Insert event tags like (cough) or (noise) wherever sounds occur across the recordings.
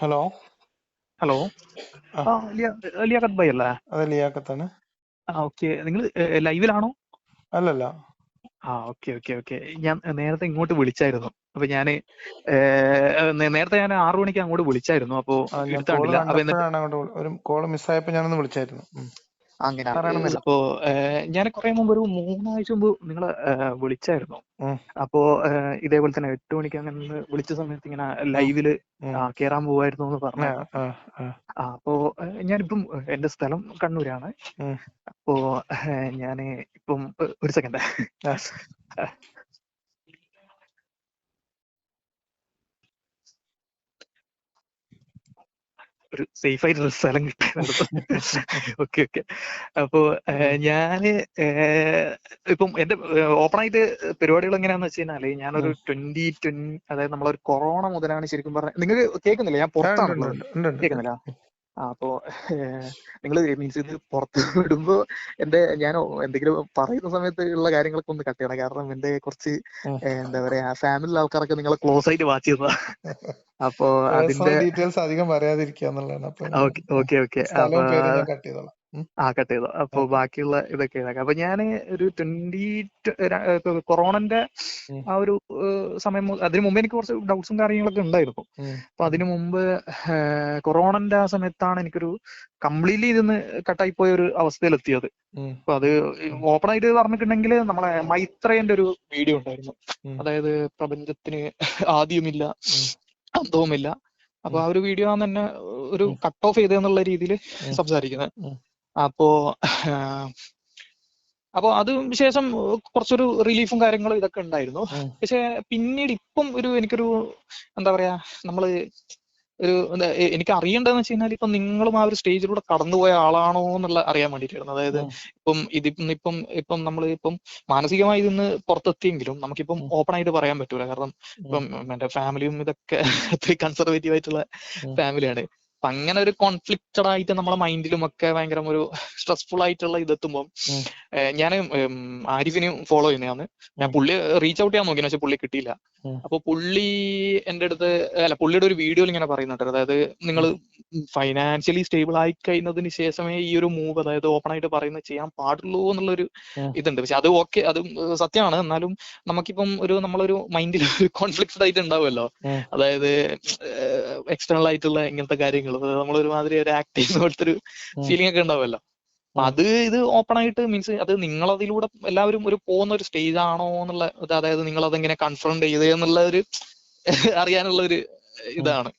Hello? Hello. ആ. ആ ലിയ- ലിയാഖത്ത് ഭായി അല്ലേ? അതെ ലിയാക്കത്താണ് ആ ഓക്കെ. നിങ്ങൾ ലൈവിലാണോ? അല്ലല്ല. ആ ഓക്കെ ഓക്കെ ഓക്കെ. ഞാൻ നേരത്തെ ഇങ്ങോട്ട് വിളിച്ചായിരുന്നു. അപ്പൊ ഞാൻ നേരത്തെ ഞാൻ ആറു മണിക്ക് അങ്ങോട്ട് വിളിച്ചായിരുന്നു. അപ്പോ ആ ഞാൻ എടുത്ത കോൾ കണ്ടില്ല അപ്പൊ എന്നിട്ട് കണ്ടപ്പോഴാണ് അങ്ങോട്ട് ഒരു കോൾ മിസ്സായപ്പോ ഞാനൊന്ന് വിളിച്ചായിരുന്നു. അങ്ങനെ. അപ്പോ ഞാൻ കുറെ മുമ്പ് ഒരു മൂന്നാഴ്ച മുമ്പ് നിങ്ങളെ വിളിച്ചായിരുന്നു. അപ്പോ ഇതേപോലെ തന്നെ എട്ട് മണിക്ക് അങ്ങനെ വിളിച്ച സമയത്ത് ഇങ്ങനെ ലൈവിൽ. കേറാൻ പോവായിരുന്നു എന്ന് ആ അപ്പോ ഞാനിപ്പം എന്റെ സ്ഥലം കണ്ണൂരാണ്. അപ്പോ ഞാൻ ഇപ്പം ഒരു സെക്കൻഡ് ഒരു സേഫ് ആയിട്ടുള്ള സ്ഥലം കിട്ടാനെടുത്തു ഓക്കെ ഓക്കെ അപ്പോ ഞാൻ ഇപ്പം എന്റെ ഓപ്പൺ ആയിട്ട് പരിപാടികൾ എങ്ങനെയാന്ന് വെച്ച് കഴിഞ്ഞാൽ ഞാനൊരു. ട്വന്റി ട്വന്റി അതായത് നമ്മളൊരു കൊറോണ മുതലാണ് ശരിക്കും പറഞ്ഞ നിങ്ങൾക്ക് കേൾക്കുന്നില്ല? ഞാൻ പുറത്താണല്ലോ കേൾക്കുന്നില്ല? അപ്പോ നിങ്ങൾ മീൻസ് ഇത് പുറത്ത് വിടുമ്പോ എന്റെ ഞാൻ എന്തെങ്കിലും പറയുന്ന സമയത്ത് ഉള്ള കാര്യങ്ങളൊക്കെ ഒന്ന് കട്ട് ചെയ്യണം. കാരണം എന്റെ കുറച്ച് എന്താ പറയാ ഫാമിലി ആൾക്കാരൊക്കെ നിങ്ങളെ ക്ലോസ് ആയിട്ട് വാച്ച് ചെയ്തതാ (laughs) അപ്പോ അതിന്റെ ഡീറ്റെയിൽസ് അധികം പറയാതിരിക്കുക എന്നുള്ളതാണ്. ഓക്കെ ഓക്കെ ഞാൻ. ആ കട്ട് ചെയ്തോ. അപ്പൊ ബാക്കിയുള്ള ഇതൊക്കെ ഇതാക്കാം. അപ്പൊ ഞാൻ ഒരു ട്വന്റി കൊറോണന്റെ ആ ഒരു സമയം അതിനു മുമ്പ് എനിക്ക് കുറച്ച് ഡൗട്ട്സും കാര്യങ്ങളൊക്കെ ഉണ്ടായിരുന്നു. അപ്പൊ അതിനു മുമ്പ് കൊറോണന്റെ ആ സമയത്താണ് എനിക്കൊരു കംപ്ലീറ്റ്ലി ഇതിന്ന് കട്ടായി പോയ ഒരു അവസ്ഥയിലെത്തിയത്. എത്തിയത് അപ്പൊ അത് ഓപ്പൺ ആയിട്ട് പറഞ്ഞിട്ടുണ്ടെങ്കിൽ നമ്മളെ മൈത്രേന്റെ ഒരു വീഡിയോ ഉണ്ടായിരുന്നു. അതായത് പ്രപഞ്ചത്തിന് ആദ്യമില്ല അന്തവുമില്ല. അപ്പൊ ആ ഒരു വീഡിയോ ആണ് തന്നെ ഒരു കട്ട് ഓഫ് ചെയ്തെന്നുള്ള രീതിയിൽ സംസാരിക്കുന്നത് അപ്പോ അപ്പോ അത് ശേഷം കുറച്ചൊരു റിലീഫും കാര്യങ്ങളും ഇതൊക്കെ ഉണ്ടായിരുന്നു. പക്ഷെ പിന്നീട് ഇപ്പം ഒരു എനിക്കൊരു എന്താ പറയാ നമ്മൾ ഒരു എനിക്ക് അറിയേണ്ടതെന്ന് വെച്ച് കഴിഞ്ഞാൽ ഇപ്പം നിങ്ങളും ആ ഒരു സ്റ്റേജിലൂടെ കടന്നുപോയ ആളാണോ എന്നുള്ള അറിയാൻ വേണ്ടിയിട്ടായിരുന്നു. അതായത് ഇപ്പം ഇതിപ്പം ഇപ്പം ഇപ്പം നമ്മൾ ഇപ്പം മാനസികമായി ഇതിന്ന് പുറത്തെത്തിയെങ്കിലും നമുക്കിപ്പം ഓപ്പൺ ആയിട്ട് പറയാൻ പറ്റൂല. കാരണം ഇപ്പം എന്റെ ഫാമിലിയും ഇതൊക്കെ കൺസർവേറ്റീവ് ആയിട്ടുള്ള ഫാമിലിയാണ്. അപ്പൊ അങ്ങനെ ഒരു കോൺഫ്ലിക്റ്റഡ് ആയിട്ട് നമ്മുടെ മൈൻഡിലും ഒക്കെ ഭയങ്കര ഒരു സ്ട്രെസ്ഫുൾ ആയിട്ടുള്ള ഇതെത്തുമ്പോൾ ഞാൻ ആരിഫിനെയും ഫോളോ ചെയ്യുന്നതാണ്. ഞാൻ പുള്ളി റീച്ച് ഔട്ട് ചെയ്യാൻ നോക്കി പക്ഷെ പുള്ളി കിട്ടിയില്ല. അപ്പൊ പുള്ളി എന്റെ അടുത്ത് അല്ല പുള്ളിയുടെ ഒരു വീഡിയോയിൽ ഇങ്ങനെ പറയുന്നുണ്ട്. അതായത് നിങ്ങൾ ഫൈനാൻഷ്യലി സ്റ്റേബിൾ ആയി കഴിഞ്ഞതിന് ശേഷമേ ഈ ഒരു മൂവ് അതായത് ഓപ്പൺ ആയിട്ട് പറയുന്നത് ചെയ്യാൻ പാടുള്ളൂ എന്നുള്ള ഒരു ഇതുണ്ട്. പക്ഷെ അത് ഓക്കെ അത് സത്യമാണ്. എന്നാലും നമുക്കിപ്പം ഒരു നമ്മളൊരു മൈൻഡിൽ കോൺഫ്ലിക്റ്റഡ് ആയിട്ട് ഉണ്ടാവുമല്ലോ. അതായത് എക്സ്റ്റേണൽ ആയിട്ടുള്ള ഇങ്ങനത്തെ കാര്യങ്ങൾ നമ്മളൊരുമാതിരി ഒരു ആക്ട് ചെയ്യുന്ന പോലത്തെ ഒരു ഫീലിംഗ് ഒക്കെ ഉണ്ടാവുമല്ലോ. അത് ഇത് ഓപ്പൺ ആയിട്ട് മീൻസ് അത് നിങ്ങൾ അതിലൂടെ എല്ലാവരും ഒരു പോകുന്ന ഒരു സ്റ്റേജ് ആണോ എന്നുള്ള അതായത് നിങ്ങൾ അതെങ്ങനെ കൺഫ്രണ്ട് ചെയ്തേ എന്നുള്ള ഒരു (laughs) അറിയാനുള്ള ഒരു ഇതാണ്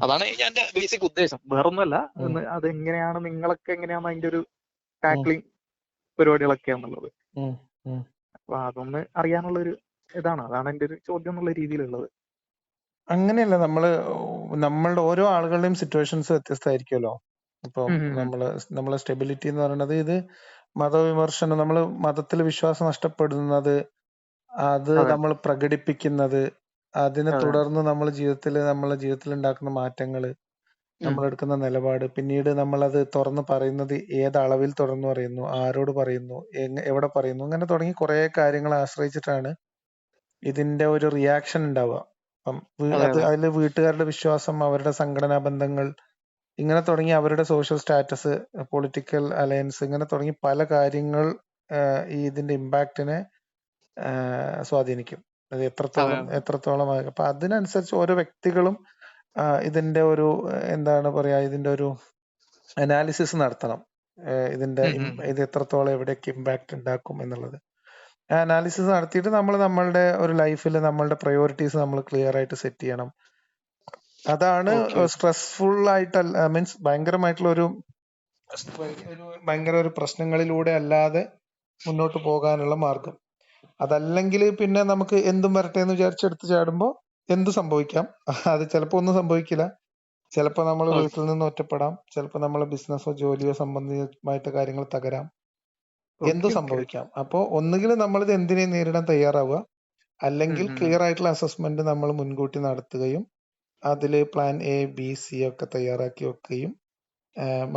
അതാണ് ഞാൻ എന്റെ ബേസിക് ഉദ്ദേശം. വേറൊന്നുമല്ല. അത് എങ്ങനെയാണ് അതെങ്ങനെയാണ് നിങ്ങളൊക്കെ എങ്ങനെയാണ് അതിന്റെ ഒരു ടാക്ലിംഗ് പരിപാടികളൊക്കെ ആണെന്നുള്ളത് ഉം, ഉം. അപ്പൊ അതൊന്ന് അറിയാനുള്ള ഒരു ഇതാണ്. അതാണ് എന്റെ ഒരു ചോദ്യം എന്നുള്ള രീതിയിലുള്ളത്. അങ്ങനെയല്ല നമ്മൾ നമ്മളുടെ ഓരോ ആളുകളുടെയും സിറ്റുവേഷൻസ് വ്യത്യസ്തമായിരിക്കുമല്ലോ. ഇപ്പം. നമ്മൾ നമ്മളെ സ്റ്റെബിലിറ്റി എന്ന് പറയുന്നത് ഇത് മതവിമർശനം നമ്മൾ മതത്തിൽ വിശ്വാസം നഷ്ടപ്പെടുന്നത് അത് അതെ. നമ്മൾ പ്രകടിപ്പിക്കുന്നത് അതിനെ അതെ. തുടർന്ന് നമ്മൾ ജീവിതത്തിൽ നമ്മളെ ജീവിതത്തിൽ ഉണ്ടാക്കുന്ന മാറ്റങ്ങൾ ഉം. നമ്മൾ എടുക്കുന്ന നിലപാട് പിന്നീട് നമ്മൾ അത് തുറന്ന് പറയുന്നത് ഏത് അളവിൽ തുറന്നു പറയുന്നു ആരോട് പറയുന്നു എങ്ങ- എവിടെ പറയുന്നു അങ്ങനെ തുടങ്ങി കുറെ കാര്യങ്ങളെ ആശ്രയിച്ചിട്ടാണ് ഇതിന്റെ ഒരു റിയാക്ഷൻ ഉണ്ടാവുക. അപ്പം അതിൽ വീട്ടുകാരുടെ വിശ്വാസം അവരുടെ സംഘടനാ ബന്ധങ്ങൾ ഇങ്ങനെ തുടങ്ങി അവരുടെ സോഷ്യൽ സ്റ്റാറ്റസ് പൊളിറ്റിക്കൽ അലയൻസ് ഇങ്ങനെ തുടങ്ങി പല കാര്യങ്ങൾ ഈ ഇതിന്റെ ഇമ്പാക്റ്റിനെ സ്വാധീനിക്കും. അത് എത്രത്തോളം എത്രത്തോളം ആകും. അപ്പൊ അതിനനുസരിച്ച് ഓരോ വ്യക്തികളും ഇതിന്റെ ഒരു എന്താണ് പറയാ ഇതിന്റെ ഒരു അനാലിസിസ് നടത്തണം. ഇതിന്റെ. ഇത് എത്രത്തോളം എവിടെയൊക്കെ ഇമ്പാക്ട് ഉണ്ടാക്കും എന്നുള്ളത്. അനാലിസിസ് നടത്തിയിട്ട് നമ്മൾ നമ്മളുടെ ഒരു ലൈഫിൽ നമ്മളുടെ പ്രയോറിറ്റീസ് നമ്മൾ ക്ലിയർ ആയിട്ട് സെറ്റ് ചെയ്യണം. അതാണ് സ്ട്രെസ്ഫുൾ ആയിട്ട് മീൻസ് ഭയങ്കരമായിട്ടുള്ള ഒരു ഒരു ഭയങ്കര ഒരു പ്രശ്നങ്ങളിലൂടെ അല്ലാതെ മുന്നോട്ട് പോകാനുള്ള മാർഗം. അതല്ലെങ്കിൽ പിന്നെ നമുക്ക് എന്തും വരട്ടെ എന്ന് വിചാരിച്ചെടുത്ത് ചാടുമ്പോൾ എന്ത് സംഭവിക്കാം? (laughs) അത് ചിലപ്പോൾ ഒന്നും സംഭവിക്കില്ല. ചിലപ്പോൾ നമ്മൾ വീട്ടിൽ നിന്ന് ഒറ്റപ്പെടാം. ചിലപ്പോൾ നമ്മളെ ബിസിനസ്സോ ജോലിയോ സംബന്ധിതമായിട്ട് കാര്യങ്ങൾ തകരാം. എന്ത് സംഭവിക്കാം? അപ്പോൾ ഒന്നുകിൽ നമ്മൾ ഇത് എന്തിനെ നേരിടാൻ തയ്യാറാവുക? അല്ലെങ്കിൽ. ക്ലിയർ ആയിട്ടുള്ള അസസ്മെന്റ് നമ്മൾ മുൻകൂട്ടി നടത്തുകയും അതിൽ പ്ലാൻ എ ബി സി ഒക്കെ തയ്യാറാക്കി വെക്കുകയും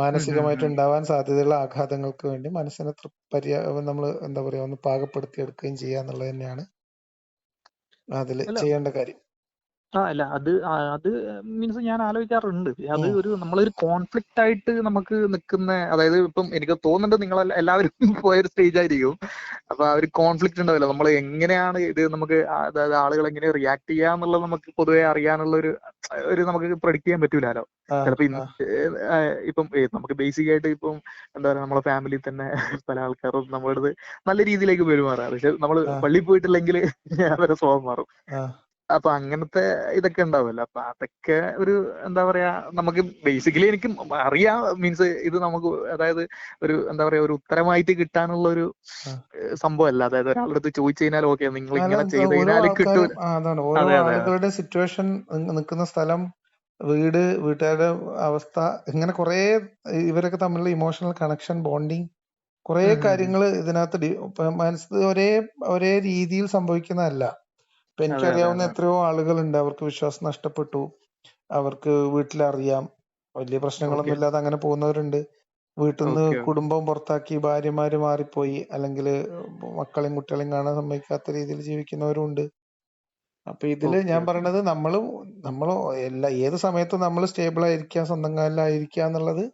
മാനസികമായിട്ട് ഉണ്ടാവാൻ സാധ്യതയുള്ള ആഘാതങ്ങൾക്ക് വേണ്ടി മനസ്സിനെ പര്യ നമ്മൾ എന്താ പറയാ ഒന്ന് പാകപ്പെടുത്തി എടുക്കുകയും ചെയ്യുക എന്നുള്ളത് തന്നെയാണ് അതിൽ ചെയ്യേണ്ട കാര്യം. ആ അല്ല അത് അത് മീൻസ് ഞാൻ ആലോചിക്കാറുണ്ട്. അത്. ഒരു നമ്മളൊരു കോൺഫ്ലിക്റ്റ് ആയിട്ട് നമുക്ക് നിൽക്കുന്ന അതായത് ഇപ്പം എനിക്ക് തോന്നുന്നുണ്ട് നിങ്ങൾ എല്ലാവരും (laughs) പോയ ഒരു സ്റ്റേജ് ആയിരിക്കും. അപ്പൊ ആ ഒരു കോൺഫ്ലിക്റ്റ് ഉണ്ടാവില്ല. നമ്മൾ എങ്ങനെയാണ് ഇത് നമുക്ക് അതായത് ആളുകൾ എങ്ങനെ റിയാക്ട് ചെയ്യാന്നുള്ളത് നമുക്ക് പൊതുവെ അറിയാനുള്ള ഒരു ഒരു നമുക്ക് പ്രൊഡിക്ട് ചെയ്യാൻ പറ്റൂലോ ചിലപ്പോ ഇപ്പം നമുക്ക് ബേസിക് ആയിട്ട് ഇപ്പം എന്താ പറയാ നമ്മളെ ഫാമിലി തന്നെ (laughs) പല ആൾക്കാരും നമ്മളടുത്ത് നല്ല രീതിയിലേക്ക് പെരുമാറാം. പക്ഷെ നമ്മൾ. പള്ളിയിൽ പോയിട്ടില്ലെങ്കിൽ (laughs) അവരെ സ്വഭാവം മാറും. അപ്പൊ അങ്ങനത്തെ ഇതൊക്കെ ഉണ്ടാവുമല്ലോ. അപ്പൊ അതൊക്കെ ഒരു എന്താ പറയാ നമുക്ക് ബേസിക്കലി എനിക്ക് അറിയാം മീൻസ് ഇത് നമുക്ക് അതായത് ഒരു എന്താ പറയാ ഒരു ഉത്തരമായിട്ട് കിട്ടാനുള്ള ഒരു സംഭവമല്ല. അതായത് ഒരാളുടെ അടുത്ത് ചോദിച്ചു കഴിഞ്ഞാൽ ഓക്കെ നിങ്ങൾ ഇങ്ങനെ ചെയ്ത് കഴിഞ്ഞാൽ കിട്ടൂല ആളുകളുടെ സിറ്റുവേഷൻ നിൽക്കുന്ന സ്ഥലം വീട് വീട്ടുകാരുടെ അവസ്ഥ ഇങ്ങനെ കുറെ ഇവരൊക്കെ തമ്മിലുള്ള ഇമോഷണൽ കണക്ഷൻ ബോണ്ടിങ് കുറെ. കാര്യങ്ങൾ ഇതിനകത്ത് മനസ്സ് ഒരേ ഒരേ രീതിയിൽ സംഭവിക്കുന്നതല്ല. ഇപ്പൊ എനിക്കറിയാവുന്ന എത്രയോ ആളുകളുണ്ട്. അവർക്ക് വിശ്വാസം നഷ്ടപ്പെട്ടു. അവർക്ക് വീട്ടിലറിയാം. വലിയ പ്രശ്നങ്ങളൊന്നും ഇല്ലാതെ അങ്ങനെ പോകുന്നവരുണ്ട്. വീട്ടിൽ നിന്ന് കുടുംബം പുറത്താക്കി ഭാര്യമാര് മാറിപ്പോയി. അല്ലെങ്കിൽ മക്കളെയും കുട്ടികളെയും കാണാൻ സമ്മതിക്കാത്ത രീതിയിൽ ജീവിക്കുന്നവരും ഉണ്ട് അപ്പൊ ഇതിൽ ഞാൻ പറയണത് നമ്മൾ നമ്മൾ എല്ലാ ഏത് സമയത്തും നമ്മൾ സ്റ്റേബിൾ ആയിരിക്കുക സ്വന്തം കാലിലായിരിക്കുക എന്നുള്ളത്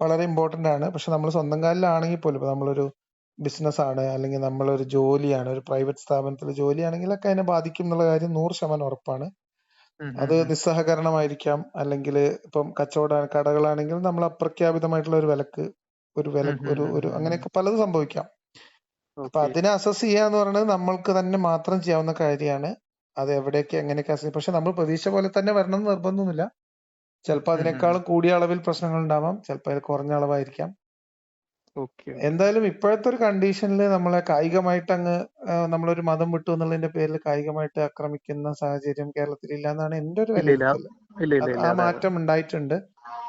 വളരെ ഇമ്പോർട്ടന്റ് ആണ്. പക്ഷെ നമ്മൾ സ്വന്തം കാലിലാണെങ്കിൽ പോലും ഇപ്പൊ നമ്മളൊരു ബിസിനസ് ആണ് അല്ലെങ്കിൽ നമ്മളൊരു ജോലിയാണ് ഒരു പ്രൈവറ്റ് സ്ഥാപനത്തിൽ ജോലിയാണെങ്കിലൊക്കെ അതിനെ ബാധിക്കും എന്നുള്ള കാര്യം നൂറ് ശതമാനം ഉറപ്പാണ്. അത് നിസ്സഹകരണമായിരിക്കാം അല്ലെങ്കിൽ ഇപ്പം കച്ചവട കടകളാണെങ്കിൽ നമ്മൾ അപ്രഖ്യാപിതമായിട്ടുള്ള ഒരു വിലക്ക് ഒരു വില ഒരു ഒരു. അങ്ങനെയൊക്കെ പലതും സംഭവിക്കാം. അപ്പൊ അതിനെ അസസ് ചെയ്യുക എന്ന് പറയുന്നത് നമ്മൾക്ക് തന്നെ മാത്രം ചെയ്യാവുന്ന കാര്യമാണ്. അത് എവിടെയൊക്കെ എങ്ങനെയൊക്കെ അസസ് പക്ഷെ നമ്മൾ പ്രതീക്ഷ പോലെ തന്നെ വരണം എന്ന് നിർബന്ധമൊന്നുമില്ല. ചിലപ്പോൾ. അതിനേക്കാളും കൂടിയ അളവിൽ പ്രശ്നങ്ങൾ ഉണ്ടാവാം. ചിലപ്പോൾ കുറഞ്ഞ അളവായിരിക്കാം. എന്തായാലും ഇപ്പോഴത്തെ ഒരു കണ്ടീഷനിൽ നമ്മളെ കായികമായിട്ട് അങ്ങ് നമ്മളൊരു മതം വിട്ടു എന്നുള്ളതിന്റെ പേരിൽ കായികമായിട്ട് ആക്രമിക്കുന്ന സാഹചര്യം കേരളത്തിൽ ഇല്ല എന്നാണ് എന്റെ ഒരു വിലയിരുത്തൽ. ആ മാറ്റം ഉണ്ടായിട്ടുണ്ട്.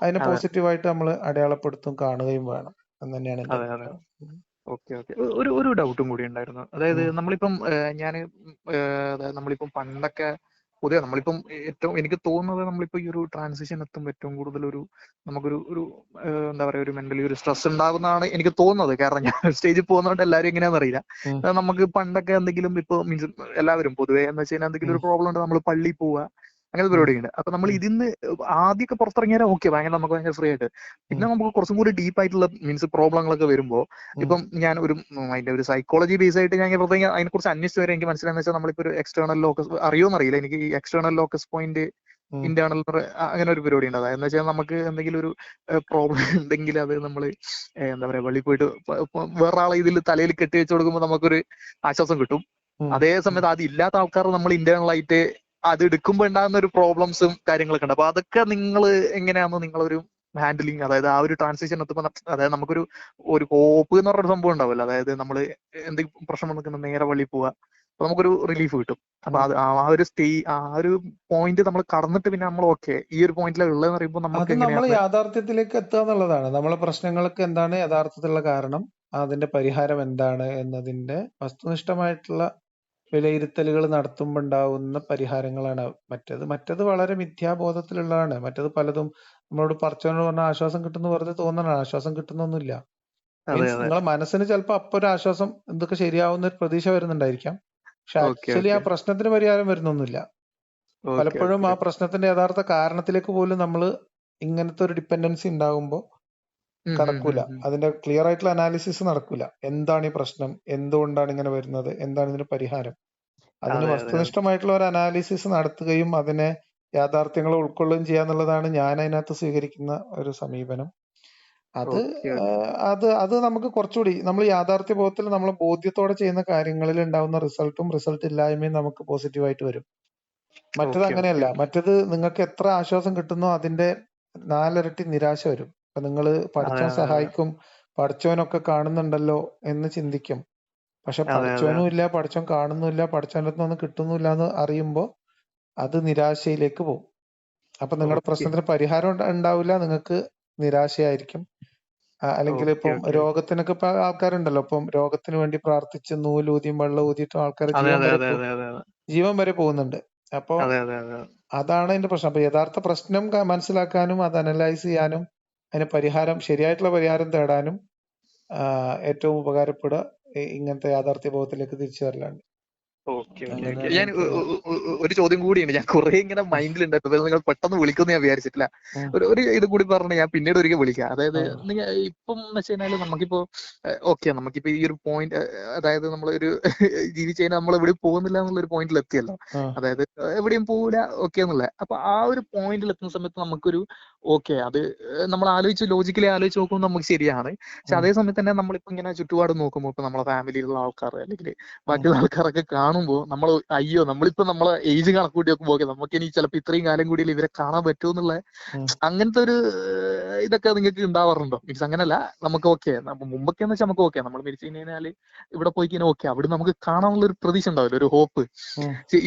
അതിനെ പോസിറ്റീവായിട്ട് നമ്മൾ അടയാളപ്പെടുത്തും കാണുകയും വേണം. എന്ന് തന്നെയാണ് ഓക്കെ ഓക്കെ. ഒരു ഒരു ഡൗട്ടും കൂടി ഉണ്ടായിരുന്നു. അതായത്. നമ്മളിപ്പം ഞാൻ അതായത് നമ്മളിപ്പം പണ്ടൊക്കെ പൊതുവെ നമ്മളിപ്പം ഏറ്റവും എനിക്ക് തോന്നുന്നത് നമ്മളിപ്പോ ഈ ഒരു ട്രാൻസിഷൻ എത്തുമ്പോൾ ഏറ്റവും കൂടുതൽ ഒരു നമുക്കൊരു ഒരു എന്താ പറയാ ഒരു മെന്റലി ഒരു സ്ട്രെസ് ഉണ്ടാകുന്നതാണ് എനിക്ക് തോന്നുന്നത്. കാരണം ഞാൻ (laughs) സ്റ്റേജിൽ പോകുന്നതുകൊണ്ട് എല്ലാവരും എങ്ങനെയാണെന്ന് അറിയില്ല. നമുക്ക് പണ്ടൊക്കെ എന്തെങ്കിലും ഇപ്പൊ മീൻസ് എല്ലാവരും പൊതുവെ എന്ന് വെച്ച് കഴിഞ്ഞാൽ എന്തെങ്കിലും ഒരു പ്രോബ്ലം ഉണ്ട് നമ്മൾ പള്ളിയിൽ പോവുക. അങ്ങനത്തെ. പരിപാടിയുണ്ട് അപ്പൊ നമ്മൾ ഇതിന്ന് ആദ്യമൊക്കെ പുറത്തിറങ്ങിയാൽ ഓക്കെ ഭയങ്കര നമുക്ക് ഭയങ്കര ഫ്രീ ആയിട്ട്. പിന്നെ നമുക്ക് കുറച്ചും കൂടി ഡീപ്പ് ആയിട്ടുള്ള മീൻസ് പ്രോബ്ലങ്ങളൊക്കെ വരുമ്പോൾ. ഇപ്പം ഞാൻ ഒരു അതിന്റെ ഒരു സൈക്കോളജി ബേസ് ആയിട്ട് ഞാൻ ഇങ്ങനെ അതിനെ കുറിച്ച് അന്വേഷിച്ച് വരെ എനിക്ക് മനസ്സിലായെന്ന് വെച്ചാൽ നമ്മളിപ്പോ ഒരു എക്സ്റ്റേണൽ ലോക്കസ് അറിയോന്ന് അറിയില്ല. എനിക്ക് ഈ എക്സ്റ്റേണൽ ലോക്കസ് പോയിന്റ് ഇന്റേണൽ അങ്ങനെ ഒരു പരിപാടി ഉണ്ട്. അതായത് വെച്ചാൽ നമുക്ക് എന്തെങ്കിലും ഒരു പ്രോബ്ലം (laughs) ഉണ്ടെങ്കിൽ അത് നമ്മൾ എന്താ പറയാ വെളിയിൽ പോയിട്ട് വേറൊരാളെ പ- വേറെ ആളെ ഇതിൽ തലയിൽ കെട്ടി വെച്ച് കൊടുക്കുമ്പോൾ നമുക്കൊരു ആശ്വാസം കിട്ടും. അതേ സമയത്ത് അത് ഇല്ലാത്ത ആൾക്കാർ നമ്മൾ ഇന്റേണൽ ആയിട്ട് അത് എടുക്കുമ്പോ ഉണ്ടാകുന്ന ഒരു പ്രോബ്ലംസും കാര്യങ്ങളൊക്കെ ഉണ്ട്. അപ്പൊ അതൊക്കെ നിങ്ങൾ എങ്ങനെയാണെന്ന് നിങ്ങളൊരു ഹാൻഡിലിങ് അതായത് ആ ഒരു ട്രാൻസിഷൻ എത്തുമ്പോൾ അതായത് നമുക്കൊരു ഒരു ഹോപ്പ് എന്ന് പറഞ്ഞൊരു സംഭവം ഉണ്ടാവില്ല അതായത് നമ്മൾ എന്തെങ്കിലും പ്രശ്നം വന്നിട്ട് നേരെ വഴി പോവുക. അപ്പൊ നമുക്കൊരു റിലീഫ് കിട്ടും. അപ്പൊ അത് ആ ഒരു സ്റ്റേ ആ ഒരു പോയിന്റ് നമ്മൾ കടന്നിട്ട് പിന്നെ നമ്മൾ ഓക്കെ ഈ ഒരു പോയിന്റിലാണ് ഉള്ളതെന്ന് പറയുമ്പോൾ നമുക്ക് നമ്മൾ യാഥാർത്ഥ്യത്തിലേക്ക് എത്തുക എന്നുള്ളതാണ്. നമ്മളെ പ്രശ്നങ്ങൾക്ക് എന്താണ് യഥാർത്ഥത്തിലുള്ള കാരണം അതിന്റെ പരിഹാരം എന്താണ് എന്നതിന്റെ വസ്തുനിഷ്ഠമായിട്ടുള്ള വിലയിരുത്തലുകൾ നടത്തുമ്പോൾ ഉണ്ടാവുന്ന പരിഹാരങ്ങളാണ് മറ്റേത്. മറ്റേത് വളരെ മിഥ്യാബോധത്തിലുള്ളതാണ്. മറ്റേത് പലതും നമ്മളോട് പറച്ചവനോട് പറഞ്ഞ ആശ്വാസം കിട്ടുന്നു വെറുതെ തോന്നണം ആശ്വാസം കിട്ടുന്നൊന്നുമില്ല. നിങ്ങളെ മനസ്സിന് ചിലപ്പോ അപ്പൊ ഒരു ആശ്വാസം എന്തൊക്കെ ശരിയാവുന്ന ഒരു പ്രതീക്ഷ വരുന്നുണ്ടായിരിക്കാം. പക്ഷെ ആക്ച്വലി ആ പ്രശ്നത്തിന് പരിഹാരം വരുന്നൊന്നുമില്ല. പലപ്പോഴും ആ പ്രശ്നത്തിന്റെ യഥാർത്ഥ കാരണത്തിലേക്ക് പോലും നമ്മൾ ഇങ്ങനത്തെ ഒരു ഡിപ്പെൻഡൻസി ഉണ്ടാകുമ്പോൾ കടക്കൂല അതിന്റെ ക്ലിയർ ആയിട്ടുള്ള അനാലിസിസ് നടക്കൂല. എന്താണ് ഈ പ്രശ്നം? എന്തുകൊണ്ടാണ് ഇങ്ങനെ വരുന്നത്? എന്താണ് ഇതിന് പരിഹാരം? അതിന് അതെ അതെ അതെ വസ്തുനിഷ്ഠമായിട്ടുള്ള ഒരു അനാലിസിസ് നടത്തുകയും അതിനെ യാഥാർത്ഥ്യങ്ങൾ ഉൾക്കൊള്ളുകയും ചെയ്യാന്നുള്ളതാണ് ഞാൻ അതിനകത്ത് സ്വീകരിക്കുന്ന ഒരു സമീപനം. അത് അത് അത് നമുക്ക് കുറച്ചുകൂടി നമ്മൾ യാഥാർത്ഥ്യ ബോധത്തിൽ നമ്മൾ ബോധ്യത്തോടെ ചെയ്യുന്ന കാര്യങ്ങളിൽ ഉണ്ടാവുന്ന റിസൾട്ടും റിസൾട്ട് ഇല്ലായ്മയും നമുക്ക് പോസിറ്റീവായിട്ട് വരും. മറ്റത് അങ്ങനെയല്ല. മറ്റത് നിങ്ങൾക്ക് എത്ര ആശ്വാസം കിട്ടുന്നോ അതിന്റെ നാലിരട്ടി നിരാശ വരും. അപ്പൊ നിങ്ങൾ അതെ സഹായിക്കും. പഠിച്ചവനൊക്കെ കാണുന്നുണ്ടല്ലോ എന്ന് ചിന്തിക്കും. പക്ഷെ പഠിച്ചവനും ഇല്ല പഠിച്ചവൻ കാണുന്നില്ല പഠിച്ചവന്റെ അടുത്ത് ഒന്നും കിട്ടുന്നില്ല എന്ന് അറിയുമ്പോൾ അത് നിരാശയിലേക്ക് പോകും. അപ്പൊ നിങ്ങളുടെ പ്രശ്നത്തിന് പരിഹാരം ഉണ്ടാവില്ല. നിങ്ങൾക്ക് നിരാശയായിരിക്കും. അല്ലെങ്കിൽ ഇപ്പം രോഗത്തിനൊക്കെ ഇപ്പൊ ആൾക്കാരുണ്ടല്ലോ. ഇപ്പം രോഗത്തിന് വേണ്ടി പ്രാർത്ഥിച്ച് നൂലൂതിയും വെള്ളം ഊതിയിട്ടും ആൾക്കാർ ജീവൻ വരെ പോകുന്നുണ്ട്. അപ്പോ അതെ അതെ അതെ അതാണ് അതിന്റെ പ്രശ്നം. അപ്പൊ യഥാർത്ഥ പ്രശ്നം മനസ്സിലാക്കാനും അത് അനലൈസ് ചെയ്യാനും അതിന് പരിഹാരം ശരിയായിട്ടുള്ള പരിഹാരം തേടാനും ഏറ്റവും ഉപകാരപ്പെടുക ഇങ്ങനത്തെ യാഥാർത്ഥ്യ ബോധത്തിലേക്ക് തിരിച്ചു വരലാണ്. ഞാൻ ഒരു ചോദ്യം കൂടിയുണ്ട്. ഞാൻ കുറെ ഇങ്ങനെ മൈൻഡിൽ ഉണ്ടായിരുന്നു നിങ്ങൾ പെട്ടെന്ന് വിളിക്കുമെന്ന് ഞാൻ വിചാരിച്ചിട്ടില്ല. ഒരു ഒരു ഇത് കൂടി പറഞ്ഞു ഞാൻ പിന്നീട് ഒരിക്കൽ വിളിക്കാം. അതായത്. നിങ്ങൾ ഇപ്പം എന്ന് വെച്ച് കഴിഞ്ഞാൽ നമുക്കിപ്പോ ഓക്കെ നമുക്കിപ്പോ ഈ ഒരു പോയിന്റ് അതായത് നമ്മൾ ഒരു ജീവിച്ചു കഴിഞ്ഞാൽ നമ്മൾ എവിടെയും പോകുന്നില്ല എന്നുള്ള ഒരു പോയിന്റിൽ എത്തിയല്ലോ അതായത് എവിടെയും പോകില്ല ഓക്കെ എന്നുള്ള അപ്പൊ ആ ഒരു പോയിന്റിൽ എത്തുന്ന സമയത്ത് നമുക്കൊരു ഓക്കെ അത് നമ്മൾ ആലോചിച്ച് ലോജിക്കലി ആലോചിച്ച് നോക്കുമ്പോൾ നമുക്ക് ശരിയാണ്. പക്ഷെ. അതേ സമയത്ത് തന്നെ നമ്മളിപ്പോ ഇങ്ങനെ ചുറ്റുപാട് നോക്കുമ്പോൾ ഇപ്പൊ നമ്മളെ ഫാമിലിയിലുള്ള ആൾക്കാർ അല്ലെങ്കിൽ ബാക്കിയുള്ള ആൾക്കാരൊക്കെ കാണുമ്പോൾ നമ്മൾ അയ്യോ നമ്മളിപ്പോ നമ്മളെ ഏജ് കണക്കൂട്ടി നോക്കുമ്പോൾ ഓക്കെ നമുക്ക് ഇനി ചിലപ്പോ ഇത്രയും കാലം കൂടി ഇവരെ കാണാൻ പറ്റുമെന്നുള്ള. അങ്ങനത്തെ ഒരു ഇതൊക്കെ നിങ്ങൾക്ക് ഉണ്ടാവാറുണ്ടോ? മീൻസ് അങ്ങനല്ല നമുക്ക് ഓക്കെ മുമ്പൊക്കെ എന്ന് വെച്ചാൽ നമുക്ക് ഓക്കെ നമ്മൾ മരിച്ചു കഴിഞ്ഞാൽ ഇവിടെ പോയി കഴിഞ്ഞാൽ ഓക്കെ അവിടെ നമുക്ക് കാണാനുള്ള ഒരു പ്രതീക്ഷ ഉണ്ടാവില്ല ഒരു ഹോപ്പ്.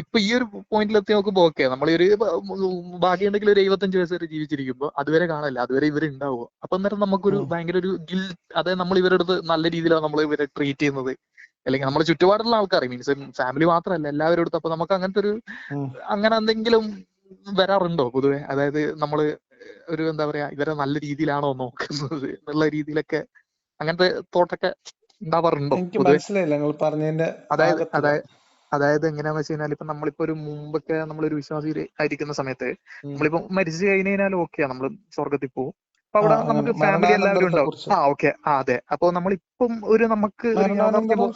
ഇപ്പൊ ഈ ഒരു പോയിന്റിൽ എത്തി നോക്കുമ്പോ ഓക്കെ നമ്മൾ ഒരു ഭാഗ്യമുണ്ടെങ്കിൽ ഒരു എഴുപത്തഞ്ച് വയസ്സ് വരെ ജീവിച്ചിരിക്കുമ്പോൾ അതുവരെ കാണില്ല അതുവരെ ഇവർ ഉണ്ടാവുക. അപ്പൊ അന്നേരം നമുക്കൊരു. ഭയങ്കര ഒരു ഗിൽ അതായത് നമ്മൾ ഇവരുടെ അടുത്ത് നല്ല രീതിയിലാണ് നമ്മൾ ഇവരെ ട്രീറ്റ് ചെയ്യുന്നത്. അല്ലെങ്കിൽ നമ്മുടെ ചുറ്റുപാടുള്ള ആൾക്കാർ മീൻസ് ഫാമിലി മാത്രമല്ല എല്ലാവരും അടുത്ത് അപ്പൊ നമുക്ക് അങ്ങനത്തെ ഒരു അങ്ങനെ എന്തെങ്കിലും വരാറുണ്ടോ പൊതുവെ? അതായത് നമ്മൾ ഒരു എന്താ പറയാ ഇവരെ നല്ല രീതിയിലാണോ നോക്കുന്നത്? എന്നുള്ള രീതിയിലൊക്കെ അങ്ങനത്തെ തോട്ടൊക്കെ ഉണ്ടാവാറുണ്ടോ മനസ്സിലായില്ല അതായത് അതായത് അതായത് എങ്ങനെയാന്ന് വെച്ച് കഴിഞ്ഞാൽ ഇപ്പൊ നമ്മളിപ്പോ ഒരു മുമ്പൊക്കെ നമ്മളൊരു വിശ്വാസി ആയിരിക്കുന്ന സമയത്ത് നമ്മളിപ്പോ മരിച്ചു കഴിഞ്ഞു കഴിഞ്ഞാൽ ഓക്കെ നമ്മൾ സ്വർഗത്തിൽ പോകും അപ്പൊ അവിടെ നമുക്ക് ഫാമിലി എല്ലാവരും ഉണ്ടാവും. ആ ഓക്കെ ആ അതെ. അപ്പൊ നമ്മളിപ്പം ഒരു നമുക്ക്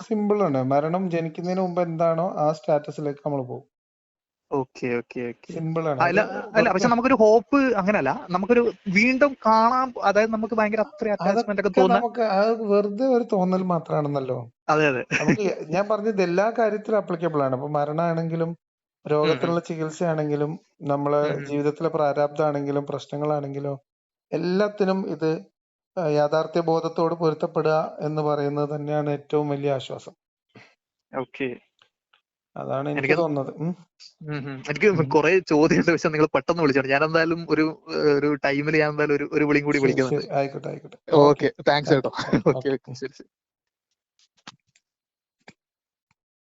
സിമ്പിൾ ആണ് മരണം ജനിക്കുന്നതിന് മുമ്പ് എന്താണോ ആ സ്റ്റാറ്റസിലേക്ക് നമ്മൾ പോകും. ഓക്കെ ഓക്കെ ഓക്കെ സിമ്പിൾ ആണ് അല്ല അല്ല പക്ഷെ നമുക്കൊരു ഹോപ്പ് അങ്ങനല്ല. നമുക്കൊരു വീണ്ടും കാണാൻ അതായത് നമുക്ക് ഭയങ്കര അത്ര അറ്റാച്ച്മെന്റ് ഒക്കെ തോന്നുന്നു നമുക്ക് അത് വെറുതെ ഒരു തോന്നൽ മാത്രമാണെന്നല്ലോ അതെ അതെ. നമുക്ക് ഞാൻ പറഞ്ഞത് എല്ലാ കാര്യത്തിലും അപ്ലിക്കബിൾ ആണ്. അപ്പൊ മരണമാണെങ്കിലും. രോഗത്തിനുള്ള ചികിത്സയാണെങ്കിലും നമ്മളെ. ജീവിതത്തിലെ പ്രാരാബ്ദമാണെങ്കിലും പ്രശ്നങ്ങളാണെങ്കിലും എല്ലാത്തിനും ഇത് യാഥാർത്ഥ്യ ബോധത്തോട് പൊരുത്തപ്പെടുക എന്ന് പറയുന്നത് തന്നെയാണ് ഏറ്റവും വലിയ ആശ്വാസം. ഓക്കെ. അതാണ് എനിക്ക് തോന്നുന്നത്. എനിക്ക്. കുറെ ചോദ്യം പക്ഷെ നിങ്ങൾ പെട്ടെന്ന് വിളിച്ചോ ഞാൻ എന്തായാലും ഒരു ഒരു ടൈമിൽ ഞാൻ എന്തായാലും ഒരു ഒരു വിളിയും കൂടി വിളിക്കുന്നുണ്ട്. ആയിക്കോട്ടെ ആയിക്കോട്ടെ. ഓക്കെ. താങ്ക്സ് കേട്ടോ. ഓക്കെ. ശരി ശരി.